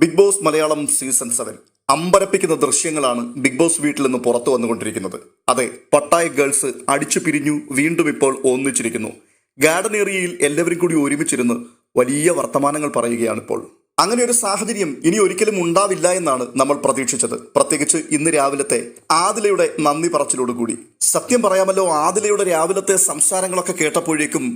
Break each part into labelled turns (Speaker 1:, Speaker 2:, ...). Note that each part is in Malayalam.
Speaker 1: Bigg Boss Malayalam season seven അമ്പരപ്പിക്കുന്ന ദൃശ്യങ്ങളാണ് ബിഗ് ബോസ് വീട്ടിൽ നിന്ന് പുറത്തു വന്നുകൊണ്ടിരിക്കുന്നത്. അതെ പട്ടായ ഗേൾസ് അടിച്ചു പിരിഞ്ഞു വീണ്ടും ഇപ്പോൾ ഒന്നിച്ചിരിക്കുന്നു. ഗാർഡൻ ഏരിയയിൽ എല്ലാവരും കൂടി ഒരുമിച്ചിരുന്ന് വലിയ വർത്തമാനങ്ങൾ പറയുകയാണ് ഇപ്പോൾ അങ്ങനെ ഒരു സാഹചര്യം ഇനി ഒരിക്കലും ഉണ്ടാവില്ല എന്നാണ് നമ്മൾ പ്രതീക്ഷിച്ചത്. പ്രത്യേകിച്ച് ഇന്ന് രാവിലത്തെ ആദിലയുടെ നന്ദി പറച്ചിലോടുകൂടി. സത്യം പറയാമല്ലോ ആദിലയുടെ രാവിലത്തെ സംസാരങ്ങളൊക്കെ കേട്ടപ്പോഴേക്കും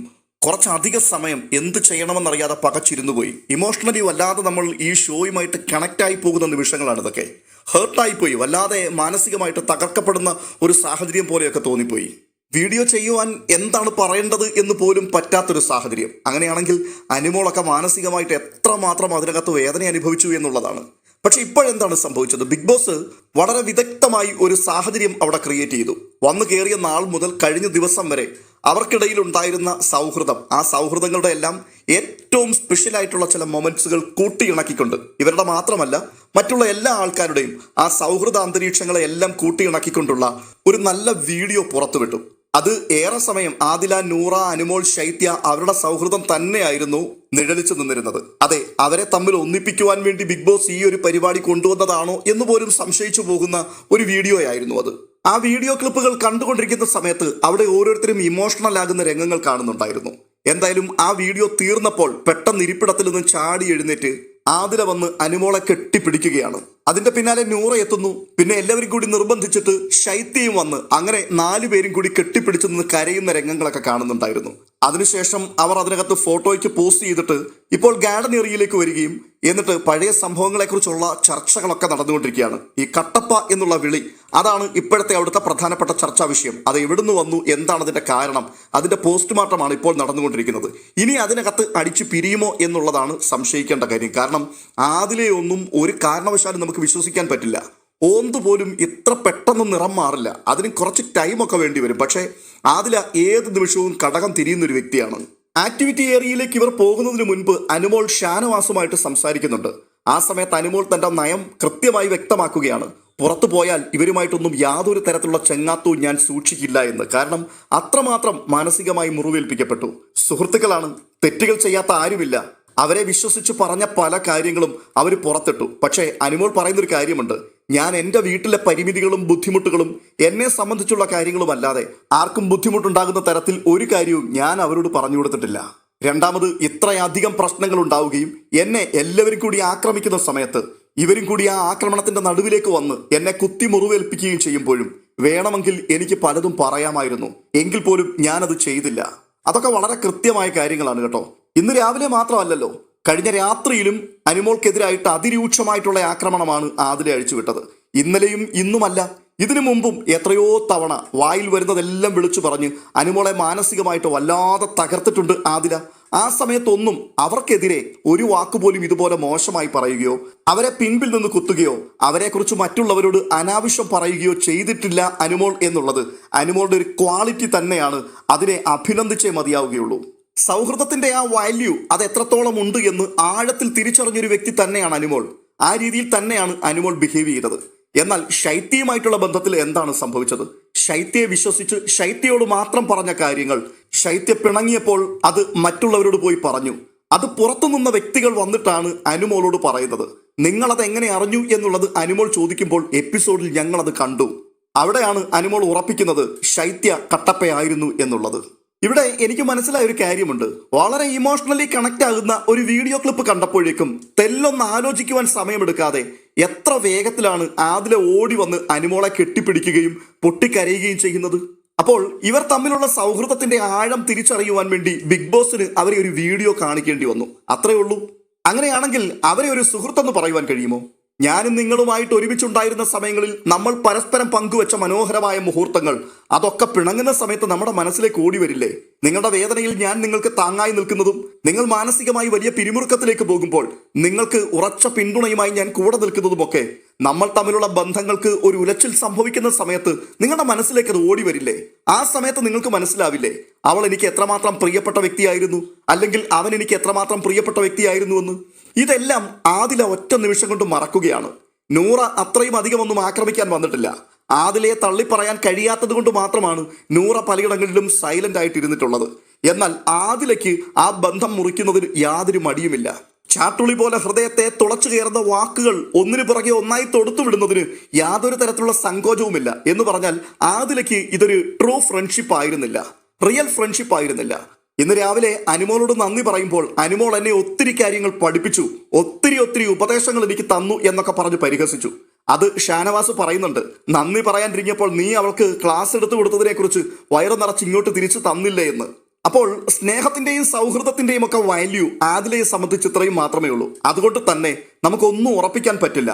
Speaker 1: കുറച്ചധിക സമയം എന്ത് ചെയ്യണമെന്നറിയാതെ പകച്ചിരുന്നു പോയി. ഇമോഷണലി വല്ലാതെ നമ്മൾ ഈ ഷോയുമായിട്ട് കണക്റ്റായി പോകുന്ന നിമിഷങ്ങളാണ് ഇതൊക്കെ. ഹേർട്ടായി പോയി. വല്ലാതെ മാനസികമായിട്ട് തകർക്കപ്പെടുന്ന ഒരു സാഹചര്യം പോലെയൊക്കെ തോന്നിപ്പോയി. വീഡിയോ ചെയ്യുവാൻ എന്താണ് പറയേണ്ടത് എന്ന് പോലും പറ്റാത്തൊരു സാഹചര്യം. അങ്ങനെയാണെങ്കിൽ അനിമോളൊക്കെ മാനസികമായിട്ട് എത്രമാത്രം അതിനകത്ത് വേദന അനുഭവിച്ചു എന്നുള്ളതാണ്. പക്ഷെ ഇപ്പോഴെന്താണ് സംഭവിച്ചത്? ബിഗ് ബോസ് വളരെ വിദഗ്ധമായി ഒരു സാഹചര്യം അവിടെ ക്രിയേറ്റ് ചെയ്തു. വന്നു കയറിയ നാൾ മുതൽ കഴിഞ്ഞ ദിവസം വരെ അവർക്കിടയിൽ ഉണ്ടായിരുന്ന സൗഹൃദം. ആ സൗഹൃദങ്ങളുടെ എല്ലാം ഏറ്റവും സ്പെഷ്യൽ ആയിട്ടുള്ള ചില മൊമെന്റ്സുകൾ കൂട്ടിയിണക്കിക്കൊണ്ട് ഇവരുടെ മാത്രമല്ല മറ്റുള്ള എല്ലാ ആൾക്കാരുടെയും ആ സൗഹൃദ അന്തരീക്ഷങ്ങളെ എല്ലാം കൂട്ടിയിണക്കിക്കൊണ്ടുള്ള ഒരു നല്ല വീഡിയോ പുറത്തുവിട്ടു. അത് ഏറെ സമയം ആദില നൂറ അനുമോൾ ശൈത്യ അവരുടെ സൗഹൃദം തന്നെയായിരുന്നു നിഴലിച്ചു നിന്നിരുന്നത്. അതെ അവരെ തമ്മിൽ ഒന്നിപ്പിക്കുവാൻ വേണ്ടി ബിഗ് ബോസ് ഈ ഒരു പരിപാടി കൊണ്ടുവന്നതാണോ എന്ന് പോലും സംശയിച്ചു പോകുന്ന ഒരു വീഡിയോ ആയിരുന്നു അത്. ആ വീഡിയോ ക്ലിപ്പുകൾ കണ്ടുകൊണ്ടിരിക്കുന്ന സമയത്ത് അവിടെ ഓരോരുത്തരും ഇമോഷണൽ ആകുന്ന രംഗങ്ങൾ കാണുന്നുണ്ടായിരുന്നു. എന്തായാലും ആ വീഡിയോ തീർന്നപ്പോൾ പെട്ടെന്ന് ഇരിപ്പിടത്തിൽ നിന്ന് ചാടി എഴുന്നേറ്റ് ആതിര വന്ന് അനുമോളെ കെട്ടിപ്പിടിക്കുകയാണ്. അതിന്റെ പിന്നാലെ നൂറ എത്തുന്നു. പിന്നെ എല്ലാവരും കൂടി നിർബന്ധിച്ചിട്ട് ശൈത്യയും വന്ന് അങ്ങനെ നാലു പേരും കൂടി കെട്ടിപ്പിടിച്ചു നിന്ന് കരയുന്ന രംഗങ്ങളൊക്കെ കാണുന്നുണ്ടായിരുന്നു. അതിനുശേഷം അവർ അതിനകത്ത് ഫോട്ടോയ്ക്ക് പോസ്റ്റ് ചെയ്തിട്ട് ഇപ്പോൾ ഗാർഡൻ ഏറിയയിലേക്ക് വരികയും എന്നിട്ട് പഴയ സംഭവങ്ങളെക്കുറിച്ചുള്ള ചർച്ചകളൊക്കെ നടന്നുകൊണ്ടിരിക്കുകയാണ്. ഈ കട്ടപ്പ എന്നുള്ള വിളി അതാണ് ഇപ്പോഴത്തെ അവിടുത്തെ പ്രധാനപ്പെട്ട ചർച്ചാ വിഷയം. അത് എവിടുന്ന് വന്നു എന്താണ് അതിന്റെ കാരണം അതിന്റെ പോസ്റ്റ്മോർട്ടമാണ് ഇപ്പോൾ നടന്നുകൊണ്ടിരിക്കുന്നത്. ഇനി അതിനകത്ത് അടിച്ചു പിരിയുമോ എന്നുള്ളതാണ് സംശയിക്കേണ്ട കാര്യം. കാരണം ആദിലെ ഒന്നും ഒരു കാരണവശാലും നമുക്ക് വിശ്വസിക്കാൻ പറ്റില്ല. ഓന്ത് പോലും ഇത്ര പെട്ടെന്ന് നിറം മാറില്ല. അതിന് കുറച്ച് ടൈമൊക്കെ വേണ്ടി വരും. പക്ഷേ ആദില ഏത് നിമിഷവും കടകം തിരിയുന്ന ഒരു വ്യക്തിയാണ്. ആക്ടിവിറ്റി ഏരിയയിലേക്ക് ഇവർ പോകുന്നതിന് മുൻപ് അനുമോൾ ഷാനവാസുമായിട്ട് സംസാരിക്കുന്നുണ്ട്. ആ സമയത്ത് അനുമോൾ തന്റെ നയം കൃത്യമായി വ്യക്തമാക്കുകയാണ്. പുറത്തു പോയാൽ ഇവരുമായിട്ടൊന്നും യാതൊരു തരത്തിലുള്ള ചെങ്ങാത്തവും ഞാൻ സൂക്ഷിക്കില്ല എന്ന്. കാരണം അത്രമാത്രം മാനസികമായി മുറിവേൽപ്പിക്കപ്പെട്ടു. സുഹൃത്തുക്കളാണ്. തെറ്റുകൾ ചെയ്യാത്ത ആരുമില്ല. അവരെ വിശ്വസിച്ച് പറഞ്ഞ പല കാര്യങ്ങളും അവർ പുറത്തിട്ടു. പക്ഷേ അനുമോൾ പറയുന്നൊരു കാര്യമുണ്ട്. ഞാൻ എന്റെ വീട്ടിലെ പരിമിതികളും ബുദ്ധിമുട്ടുകളും എന്നെ സംബന്ധിച്ചുള്ള കാര്യങ്ങളും അല്ലാതെ ആർക്കും ബുദ്ധിമുട്ടുണ്ടാകുന്ന തരത്തിൽ ഒരു കാര്യവും ഞാൻ അവരോട് പറഞ്ഞു കൊടുത്തിട്ടില്ല. രണ്ടാമത് ഇത്രയധികം പ്രശ്നങ്ങൾ ഉണ്ടാവുകയും എന്നെ എല്ലാവരും കൂടി ആക്രമിക്കുന്ന സമയത്ത് ഇവരും കൂടി ആ ആക്രമണത്തിന്റെ നടുവിലേക്ക് വന്ന് എന്നെ കുത്തി മുറിവേൽപ്പിക്കുകയും ചെയ്യുമ്പോഴും വേണമെങ്കിൽ എനിക്ക് പലതും പറയാമായിരുന്നു. എങ്കിൽ പോലും ഞാനത് ചെയ്തില്ല. അതൊക്കെ വളരെ കൃത്യമായ കാര്യങ്ങളാണ് കേട്ടോ. ഇന്ന് രാവിലെ മാത്രമല്ലല്ലോ കഴിഞ്ഞ രാത്രിയിലും അനിമോൾക്കെതിരായിട്ട് അതിരൂക്ഷമായിട്ടുള്ള ആക്രമണമാണ് ആദിലെ അഴിച്ചുവിട്ടത് ഇന്നലെയും ഇന്നുമല്ല ഇതിനു മുമ്പും എത്രയോ തവണ വായിൽ വരുന്നതെല്ലാം വിളിച്ചു പറഞ്ഞ് അനുമോളെ മാനസികമായിട്ട് വല്ലാതെ തകർത്തിട്ടുണ്ട് ആദില. ആ സമയത്തൊന്നും അവർക്കെതിരെ ഒരു വാക്കുപോലും ഇതുപോലെ മോശമായി പറയുകയോ അവരെ പിൻപിൽ നിന്ന് കുത്തുകയോ അവരെക്കുറിച്ച് മറ്റുള്ളവരോട് അനാവശ്യം പറയുകയോ ചെയ്തിട്ടില്ല അനുമോൾ എന്നുള്ളത്. അനുമോളുടെ ഒരു ക്വാളിറ്റി തന്നെയാണ് അതിനെ അഭിനന്ദിച്ചേ മതിയാവുകയുള്ളൂ. സൗഹൃദത്തിന്റെ ആ വാല്യൂ അത് എത്രത്തോളം ഉണ്ട് എന്ന് ആഴത്തിൽ തിരിച്ചറിഞ്ഞൊരു വ്യക്തി തന്നെയാണ് അനുമോൾ. ആ രീതിയിൽ തന്നെയാണ് അനുമോൾ ബിഹേവ് ചെയ്തത്. എന്നാൽ ശൈത്യയുമായിട്ടുള്ള ബന്ധത്തിൽ എന്താണ് സംഭവിച്ചത്? ശൈത്യയെ വിശ്വസിച്ച് ശൈത്യയോട് മാത്രം പറഞ്ഞ കാര്യങ്ങൾ ശൈത്യ പിണങ്ങിയപ്പോൾ അത് മറ്റുള്ളവരോട് പോയി പറഞ്ഞു. അത് പുറത്തു നിന്ന വ്യക്തികൾ വന്നിട്ടാണ് അനുമോളോട് പറയുന്നത്. നിങ്ങളത് എങ്ങനെ അറിഞ്ഞു എന്നുള്ളത് അനുമോൾ ചോദിക്കുമ്പോൾ എപ്പിസോഡിൽ ഞങ്ങളത് കണ്ടു. അവിടെയാണ് അനുമോൾ ഉറപ്പിക്കുന്നത് ശൈത്യ കട്ടപ്പയായിരുന്നു എന്നുള്ളത്. ഇവിടെ എനിക്ക് മനസ്സിലായ ഒരു കാര്യമുണ്ട്. വളരെ ഇമോഷണലി കണക്ട് ആകുന്ന ഒരു വീഡിയോ ക്ലിപ്പ് കണ്ടപ്പോഴേക്കും തെല്ലൊന്ന് ആലോചിക്കുവാൻ സമയമെടുക്കാതെ എത്ര വേഗത്തിലാണ് ആദിലെ ഓടി വന്ന് അനുമോളെ കെട്ടിപ്പിടിക്കുകയും പൊട്ടിക്കരയുകയും ചെയ്യുന്നത്. അപ്പോൾ ഇവർ തമ്മിലുള്ള സൗഹൃദത്തിന്റെ ആഴം തിരിച്ചറിയുവാൻ വേണ്ടി ബിഗ് ബോസിന് അവരെ ഒരു വീഡിയോ കാണിക്കേണ്ടി വന്നു. അത്രയേ ഉള്ളൂ. അങ്ങനെയാണെങ്കിൽ അവരെ ഒരു സുഹൃത്തെന്ന് പറയുവാൻ കഴിയുമോ? ഞാനും നിങ്ങളുമായിട്ട് ഒരുമിച്ചുണ്ടായിരുന്ന സമയങ്ങളിൽ നമ്മൾ പരസ്പരം പങ്കുവച്ച മനോഹരമായ മുഹൂർത്തങ്ങൾ. അതൊക്കെ പിണങ്ങുന്ന സമയത്ത് നമ്മുടെ മനസ്സിലേക്ക് ഓടി വരില്ലേ? നിങ്ങളുടെ വേദനയിൽ ഞാൻ നിങ്ങൾക്ക് താങ്ങായി നിൽക്കുന്നതും നിങ്ങൾ മാനസികമായി വലിയ പിരിമുറുക്കത്തിലേക്ക് പോകുമ്പോൾ നിങ്ങൾക്ക് ഉറച്ച പിന്തുണയുമായി ഞാൻ കൂടെ നിൽക്കുന്നതുമൊക്കെ നമ്മൾ തമ്മിലുള്ള ബന്ധങ്ങൾക്ക് ഒരു ഉലച്ചിൽ സംഭവിക്കുന്ന സമയത്ത് നിങ്ങളുടെ മനസ്സിലേക്ക് അത് ഓടി വരില്ലേ? ആ സമയത്ത് നിങ്ങൾക്ക് മനസ്സിലാവില്ലേ? അവൾ എനിക്ക് എത്രമാത്രം പ്രിയപ്പെട്ട വ്യക്തിയായിരുന്നു. അല്ലെങ്കിൽ അവൻ എനിക്ക് എത്രമാത്രം പ്രിയപ്പെട്ട വ്യക്തിയായിരുന്നുവെന്ന്? ഇതെല്ലാം ആദില ഒറ്റ നിമിഷം കൊണ്ട് മറക്കുകയാണ്. നൂറ അത്രയും അധികം ഒന്നും ആക്രമിക്കാൻ വന്നിട്ടില്ല. ആദിലയെ തള്ളിപ്പറയാൻ കഴിയാത്തത് കൊണ്ട് മാത്രമാണ് നൂറ പലയിടങ്ങളിലും സൈലന്റ് ആയിട്ടിരുന്നിട്ടുള്ളത് എന്നാൽ ആദിലയ്ക്ക് ആ ബന്ധം മുറിക്കുന്നതിന് യാതൊരു മടിയുമില്ല. ചാട്ടുളി പോലെ ഹൃദയത്തെ തുളച്ചു കയറുന്ന വാക്കുകൾ ഒന്നിനു പുറകെ ഒന്നായി തൊടുത്തു വിടുന്നതിന് യാതൊരു തരത്തിലുള്ള സങ്കോചവുമില്ല. എന്ന് പറഞ്ഞാൽ ആദിലയ്ക്ക് ഇതൊരു ട്രൂ ഫ്രണ്ട്ഷിപ്പ് ആയിരുന്നില്ല. റിയൽ ഫ്രണ്ട്ഷിപ്പ് ആയിരുന്നില്ല. ഇന്ന് രാവിലെ അനുമോളോട് നന്ദി പറയുമ്പോൾ അനുമോൾ എന്നെ ഒത്തിരി കാര്യങ്ങൾ പഠിപ്പിച്ചു ഒത്തിരി ഒത്തിരി ഉപദേശങ്ങൾ എനിക്ക് തന്നു എന്നൊക്കെ പറഞ്ഞ് പരിഹസിച്ചു. അത് ഷാനവാസ് പറയുന്നുണ്ട് നന്ദി പറയാനിരിക്കുമ്പോൾ നീ അവൾക്ക് ക്ലാസ് എടുത്തു കൊടുത്തതിനെ കുറിച്ച് വയറ് നിറച്ച് ഇങ്ങോട്ട് തിരിച്ചു തന്നില്ലേ എന്ന്. അപ്പോൾ സ്നേഹത്തിന്റെയും സൗഹൃദത്തിന്റെയും ഒക്കെ വാല്യൂ ആദിലയെ സംബന്ധിച്ച് ഇത്രയും മാത്രമേ ഉള്ളൂ. അതുകൊണ്ട് തന്നെ നമുക്കൊന്നും ഉറപ്പിക്കാൻ പറ്റില്ല.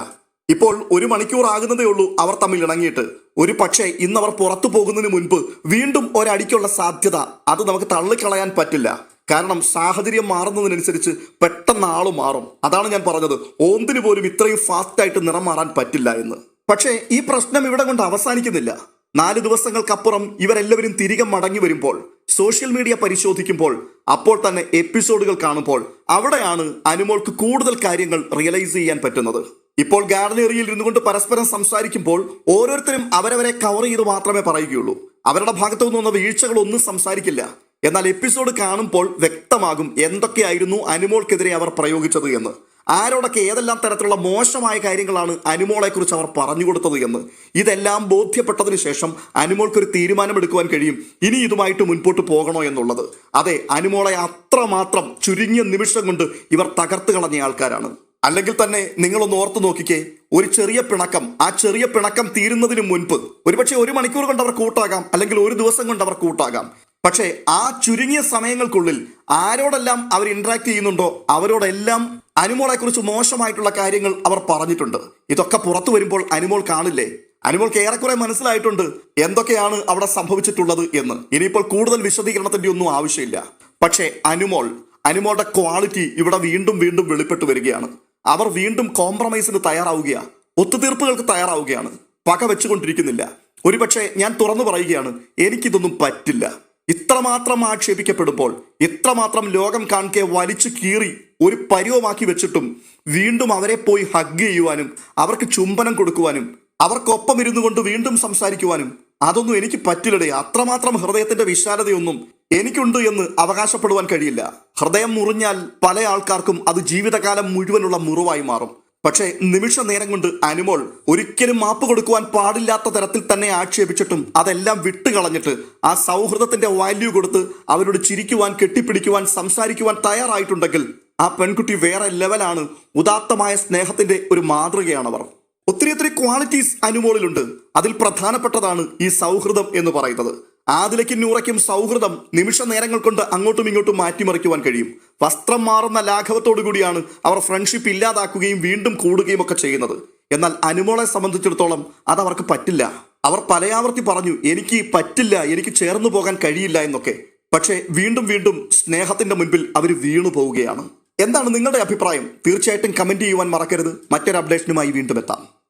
Speaker 1: ഇപ്പോൾ ഒരു മണിക്കൂർ ആകുന്നതേ ഉള്ളൂ അവർ തമ്മിൽ ഇണങ്ങിയിട്ട്. ഒരു പക്ഷേ ഇന്ന് അവർ പുറത്തു പോകുന്നതിന് മുൻപ് വീണ്ടും ഒരടിക്കുള്ള സാധ്യത അത് നമുക്ക് തള്ളിക്കളയാൻ പറ്റില്ല. കാരണം സാഹചര്യം മാറുന്നതിനനുസരിച്ച് പെട്ടെന്ന് ആൾ മാറും. അതാണ് ഞാൻ പറഞ്ഞത്. ഓന്തിന് പോലും ഇത്രയും ഫാസ്റ്റായിട്ട് നിറം മാറാൻ പറ്റില്ല എന്ന്. പക്ഷേ ഈ പ്രശ്നം ഇവിടെ കൊണ്ട് അവസാനിക്കുന്നില്ല. നാല് ദിവസങ്ങൾക്കപ്പുറം ഇവരെല്ലാവരും തിരികെ മടങ്ങി വരുമ്പോൾ സോഷ്യൽ മീഡിയ പരിശോധിക്കുമ്പോൾ അപ്പോൾ തന്നെ എപ്പിസോഡുകൾ കാണുമ്പോൾ അവിടെയാണ് അനുമോൾക്ക് കൂടുതൽ കാര്യങ്ങൾ റിയലൈസ് ചെയ്യാൻ പറ്റുന്നത്. ഇപ്പോൾ ഗാലറിയിൽ ഇരുന്നു ഇരുന്നുകൊണ്ട് പരസ്പരം സംസാരിക്കുമ്പോൾ ഓരോരുത്തരും അവരവരെ കവർ ചെയ്ത് മാത്രമേ പറയുകയുള്ളൂ. അവരുടെ ഭാഗത്തു നിന്നുള്ള വീഴ്ചകളൊന്നും സംസാരിക്കില്ല. എന്നാൽ എപ്പിസോഡ് കാണുമ്പോൾ വ്യക്തമാകും എന്തൊക്കെയായിരുന്നു അനുമോൾക്കെതിരെ അവർ പ്രയോഗിച്ചത് എന്ന്. ആരോടൊക്കെ ഏതെല്ലാം തരത്തിലുള്ള മോശമായ കാര്യങ്ങളാണ് അനുമോളെക്കുറിച്ച് അവർ പറഞ്ഞു കൊടുത്തത് എന്ന്. ഇതെല്ലാം ബോധ്യപ്പെട്ടതിന് ശേഷം അനുമോൾക്കൊരു തീരുമാനമെടുക്കുവാൻ കഴിയും. ഇനി ഇതുമായിട്ട് മുൻപോട്ട് പോകണോ എന്നുള്ളത്. അതെ അനുമോളെ അത്രമാത്രം ചുരുങ്ങിയ നിമിഷം കൊണ്ട് ഇവർ തകർത്ത് കളഞ്ഞ ആൾക്കാരാണ്. അല്ലെങ്കിൽ തന്നെ നിങ്ങളൊന്ന് ഓർത്തു നോക്കിക്കേ ഒരു ചെറിയ പിണക്കം ആ ചെറിയ പിണക്കം തീരുന്നതിന് മുൻപ് ഒരുപക്ഷെ ഒരു മണിക്കൂർ കൊണ്ട് അവർ കൂട്ടാകാം അല്ലെങ്കിൽ ഒരു ദിവസം കൊണ്ട് അവർ കൂട്ടാകാം. പക്ഷേ ആ ചുരുങ്ങിയ സമയങ്ങൾക്കുള്ളിൽ ആരോടെല്ലാം അവർ ഇന്ററാക്ട് ചെയ്യുന്നുണ്ടോ അവരോടെല്ലാം അനുമോളെ കുറിച്ച് മോശമായിട്ടുള്ള കാര്യങ്ങൾ അവർ പറഞ്ഞിട്ടുണ്ട്. ഇതൊക്കെ പുറത്തു വരുമ്പോൾ അനുമോൾ കാണില്ലേ? അനുമോൾക്ക് ഏറെക്കുറെ മനസ്സിലായിട്ടുണ്ട് എന്തൊക്കെയാണ് അവിടെ സംഭവിച്ചിട്ടുള്ളത് എന്ന്. ഇനിയിപ്പോൾ കൂടുതൽ വിശദീകരണത്തിന്റെ ഒന്നും ആവശ്യമില്ല. പക്ഷേ അനുമോൾ അനുമോളുടെ ക്വാളിറ്റി ഇവിടെ വീണ്ടും വീണ്ടും വെളിപ്പെട്ടു വരികയാണ്. അവർ വീണ്ടും കോംപ്രമൈസിന് തയ്യാറാവുകയാണ് ഒത്തുതീർപ്പുകൾക്ക് തയ്യാറാവുകയാണ്. പക വെച്ചുകൊണ്ടിരിക്കുന്നില്ല. ഒരുപക്ഷെ ഞാൻ തുറന്നു പറയുകയാണ് എനിക്കിതൊന്നും പറ്റില്ല. ഇത്രമാത്രം ആക്ഷേപിക്കപ്പെടുമ്പോൾ ഇത്രമാത്രം ലോകം കാണിക്കെ വലിച്ചു കീറി ഒരു പരുവമാക്കി വെച്ചിട്ടും വീണ്ടും അവരെ പോയി ഹഗ് ചെയ്യുവാനും അവർക്ക് ചുംബനം കൊടുക്കുവാനും അവർക്കൊപ്പം ഇരുന്നു കൊണ്ട് വീണ്ടും സംസാരിക്കുവാനും അതൊന്നും എനിക്ക് പറ്റില്ലടേ. അത്രമാത്രം ഹൃദയത്തിന്റെ വിശാലതയൊന്നും എനിക്കുണ്ട് എന്ന് അവകാശപ്പെടുവാൻ കഴിയില്ല. ഹൃദയം മുറിഞ്ഞാൽ പല ആൾക്കാർക്കും അത് ജീവിതകാലം മുഴുവനുള്ള മുറിവായി മാറും. പക്ഷേ നിമിഷ നേരം കൊണ്ട് അനുമോൾ ഒരിക്കലും മാപ്പ് കൊടുക്കുവാൻ പാടില്ലാത്ത തരത്തിൽ തന്നെ ആക്ഷേപിച്ചിട്ടും അതെല്ലാം വിട്ടുകളഞ്ഞിട്ട് ആ സൗഹൃദത്തിന്റെ വാല്യൂ കൊടുത്ത് അവരോട് ചിരിക്കുവാൻ കെട്ടിപ്പിടിക്കുവാൻ സംസാരിക്കുവാൻ തയ്യാറായിട്ടുണ്ടെങ്കിൽ ആ പെൺകുട്ടി വേറെ ലെവലാണ് ഉദാത്തമായ സ്നേഹത്തിന്റെ ഒരു മാതൃകയാണവർ. ഒത്തിരി ഒത്തിരി ക്വാളിറ്റീസ് അനുമോളിലുണ്ട്. അതിൽ പ്രധാനപ്പെട്ടതാണ് ഈ സൗഹൃദം എന്ന് പറയുന്നത്. ആദിലയ്ക്കും നൂറയ്ക്കും സൗഹൃദം നിമിഷ നേരങ്ങൾ കൊണ്ട് അങ്ങോട്ടും ഇങ്ങോട്ടും മാറ്റിമറിക്കുവാൻ കഴിയും. വസ്ത്രം മാറുന്ന ലാഘവത്തോടു കൂടിയാണ് അവർ ഫ്രണ്ട്ഷിപ്പ് ഇല്ലാതാക്കുകയും വീണ്ടും കൂടുകയും ഒക്കെ ചെയ്യുന്നത്. എന്നാൽ അനുമോളെ സംബന്ധിച്ചിടത്തോളം അത് അവർക്ക് പറ്റില്ല. അവർ പലയാവർത്തി പറഞ്ഞു എനിക്ക് പറ്റില്ല എനിക്ക് ചേർന്നു പോകാൻ കഴിയില്ല എന്നൊക്കെ. പക്ഷേ വീണ്ടും വീണ്ടും സ്നേഹത്തിന്റെ മുൻപിൽ അവർ വീണു പോവുകയാണ്. എന്താണ് നിങ്ങളുടെ അഭിപ്രായം? തീർച്ചയായിട്ടും കമന്റ് ചെയ്യുവാൻ മറക്കരുത്. മറ്റൊരു അപ്ഡേഷനുമായി വീണ്ടും എത്താം.